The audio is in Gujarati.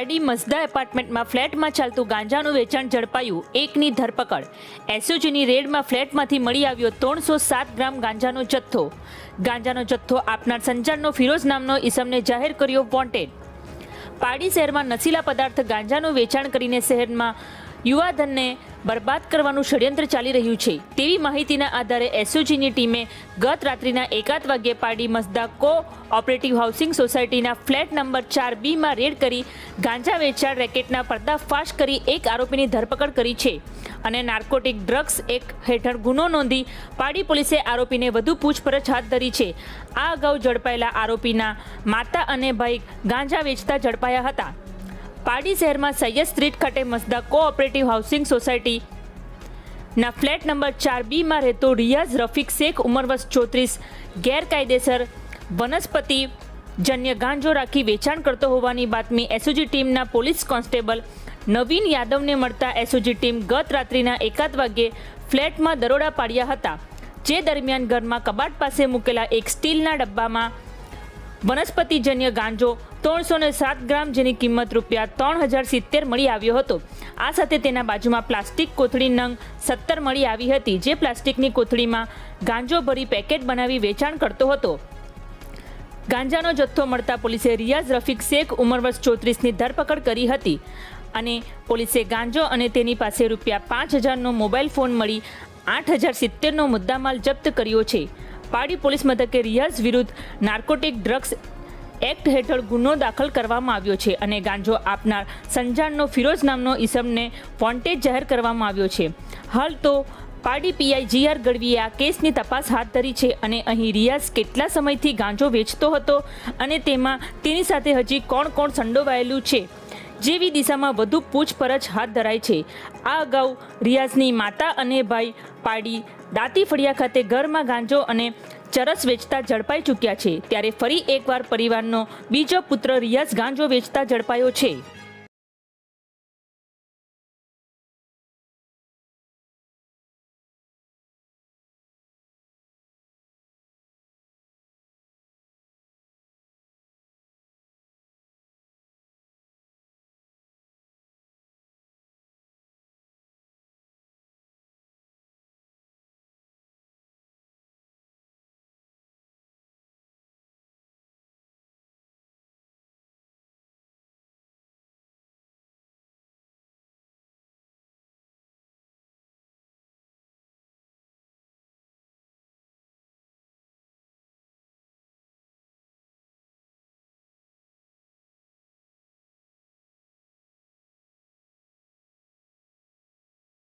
પારડી મસદા એપાર્ટમેન્ટમાં ફ્લેટમાં ચાલતું ગાંજાનું વેચાણ ઝડપાયું એકની ધરપકડ. એસઓજીની રેડમાં ફ્લેટમાંથી મળી આવ્યો ત્રણસો સાત ગ્રામ ગાંજાનો જથ્થો. ગાંજાનો જથ્થો આપનાર સંચારનો ફિરોઝ નામનો ઈસમને જાહેર કર્યો વોન્ટેડ. પારડી શહેરમાં નશીલા પદાર્થ ગાંજાનું વેચાણ કરીને શહેરમાં યુવાધનને બરબાદ કરવાનું ષડયંત્ર ચાલી રહ્યું છે. તેવી માહિતીના આધારે એસઓજીની ટીમે ગત રાત્રિના એકાદ વાગ્યે પાડી મસદા કો ઓપરેટિવ હાઉસિંગ સોસાયટીના ફ્લેટ નંબર ચાર બીમાં રેડ કરી ગાંજા વેચાણ રેકેટના પર્દાફાશ કરી એક આરોપીની ધરપકડ કરી છે અને નાર્કોટિક ડ્રગ્સ એક હેઠળ ગુનો નોંધી પાડી પોલીસે આરોપીને વધુ પૂછપરછ હાથ ધરી છે. આ અગાઉ ઝડપાયેલા આરોપીના માતા અને ભાઈ ગાંજા વેચતા ઝડપાયા હતા. પારડી શહેરમાં સૈયદ સ્ટ્રીટ ખાતે મસદા કોઓપરેટિવ હાઉસિંગ સોસાયટીના ફ્લેટ નંબર ચાર બીમાં રહેતો રિયાઝ રફીક શેખ ઉંમર વર્ષ ચોત્રીસ, ગેરકાયદેસર વનસ્પતિ જન્ય ગાંજો રાખી વેચાણ કરતો હોવાની બાતમી એસઓજી ટીમના પોલીસ કોન્સ્ટેબલ નવીન યાદવને મળતા એસઓજી ટીમ ગત રાત્રિના એકાદ વાગ્યે ફ્લેટમાં દરોડા પાડ્યા હતા. જે દરમિયાન ઘરમાં કબાટ પાસે મૂકેલા એક સ્ટીલના ડબ્બામાં વનસ્પતિજન્ય ગાંજો ત્રણસો ને સાત ગ્રામ જેની કિંમત રૂપિયા ત્રણ હજાર સિત્તેર મળી આવ્યો હતો. આ સાથે તેના બાજુમાં પ્લાસ્ટિક કોથળી નંગ સત્તર મળી આવી હતી, જે પ્લાસ્ટિકની કોથળીમાં ગાંજો ભરી પેકેટ બનાવી વેચાણ કરતો હતો. ગાંજાનો જથ્થો મળતા પોલીસે રિયાઝ રફીક શેખ ઉંમર વર્ષ ચોત્રીસની ધરપકડ કરી હતી અને પોલીસે ગાંજો અને તેની પાસે રૂપિયા પાંચ હજારનો મોબાઈલ ફોન મળી આઠ હજાર સિત્તેરનો મુદ્દામાલ જપ્ત કર્યો છે. પાડી પોલીસ મથકે રિયાઝ વિરુદ્ધ નાર્કોટિક ડ્રગ્સ એક્ટ હેઠળ ગુનો દાખલ કરવામાં આવ્યો છે અને ગાંજો આપનાર સંજાણનો ફિરોઝ નામનો ઈસમને વોન્ટેજ જાહેર કરવામાં આવ્યો છે. હાલ તો પાડી પીઆઈ જીઆર ગઢવીએ આ કેસની તપાસ હાથ ધરી છે અને અહીં રિયાઝ કેટલા સમયથી ગાંજો વેચતો હતો અને તેમાં તેની સાથે હજી કોણ કોણ સંડોવાયેલું છે. જેવી દિશામાં વધુ પૂછપરછ હાથ ધરાય છે. આ અગાઉ રિયાઝની માતા અને ભાઈ પાડી દાંતી ફળિયા ખાતે ઘરમાં ગાંજો અને ચરસ વેચતા ઝડપાઈ ચૂક્યા છે. ત્યારે ફરી એકવાર પરિવારનો બીજો પુત્ર રિયાઝ ગાંજો વેચતા ઝડપાયો છે.